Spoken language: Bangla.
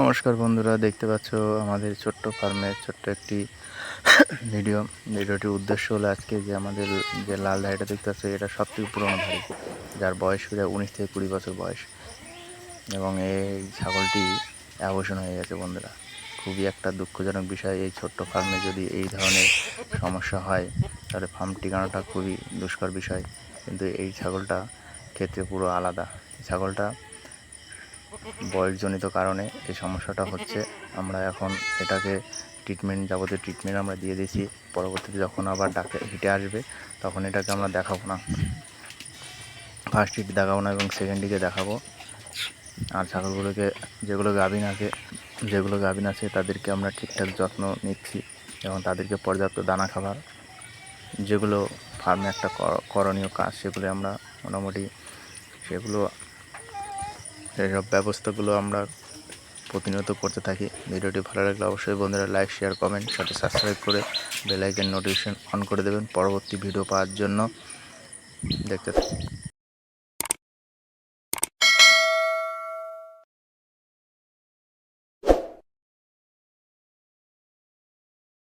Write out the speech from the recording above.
নমস্কার বন্ধুরা, দেখতে পাচ্ছ আমাদের ছোট্ট ফার্মের ছোট্ট একটি ভিডিও। ভিডিওটির উদ্দেশ্য হলো আজকে যে আমাদের যে লাল ধাড়িটা দেখতে পাচ্ছ, এটা সব থেকে পুরোনো ধাড়ি যার বয়স প্রায় উনিশ থেকে কুড়ি বছর বয়স। এবং এই ছাগলটি অ্যাবর্ষণ হয়ে গেছে বন্ধুরা। খুবই একটা দুঃখজনক বিষয়, এই ছোট্ট ফার্মে যদি এই ধরনের সমস্যা হয়, তাহলে ফার্ম ঠিকানাটা খুবই দুষ্কর বিষয়। কিন্তু এই ছাগলটা ক্ষেত্রে পুরো আলাদা। ছাগলটা বয়সজনিত কারণে এই সমস্যাটা হচ্ছে। আমরা এখন এটাকে ট্রিটমেন্ট যাবতীয় ট্রিটমেন্ট আমরা দিয়ে দিয়েছি। পরবর্তীতে যখন আবার ডাক্তার হিটে আসবে, তখন এটাকে আমরা দেখাবো না। ফার্স্ট হিট দেখাবো না এবং সেকেন্ড হিটে দেখাবো। আর ছাগলগুলোকে, যেগুলো গাভিন আছে, যেগুলো গাভিন আছে, তাদেরকে আমরা ঠিকঠাক যত্ন নিচ্ছি এবং তাদেরকে পর্যাপ্ত দানা খাবার। যেগুলো ফার্মে একটা কর- করণীয় কাজ, সেগুলো আমরা মোটামুটি, সেগুলো সেসব ব্যবস্থাগুলো আমরা প্রতিনিয়ত করতে থাকি। ভিডিওটি ভালো লাগলে অবশ্যই বন্ধুরা লাইক শেয়ার কমেন্ট সাথে সাবস্ক্রাইব করে বেলাইকের নোটিফিকেশান অন করে দেবেন। পরবর্তী ভিডিও পাওয়ার জন্য দেখতে থাকুন।